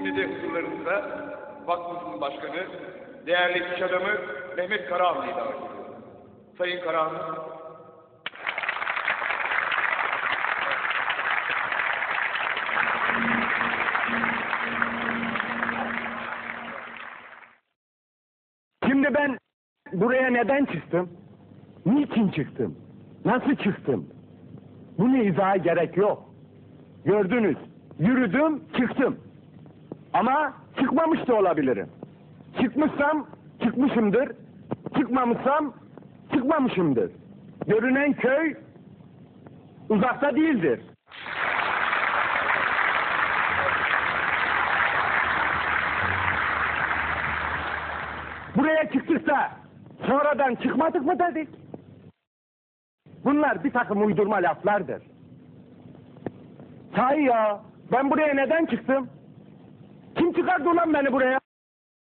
Şimdi de huzurlarınızda vakfımızın başkanı, değerli iş adamı Mehmet Karahanlı'yı davet ediyorum. Sayın Karahanlı. Şimdi ben buraya neden çıktım? Niçin çıktım? Nasıl çıktım? Bunu izaha gerek yok. Gördünüz, yürüdüm, çıktım. Ama çıkmamış da olabilirim. Çıkmışsam çıkmışımdır. Çıkmamışsam çıkmamışımdır. Görünen köy uzakta değildir. Buraya çıktık da sonradan çıkmadık mı dedik? Bunlar bir takım uydurma laflardır. Sahi ya, ben buraya neden çıktım? Kim çıkardı ulan beni buraya?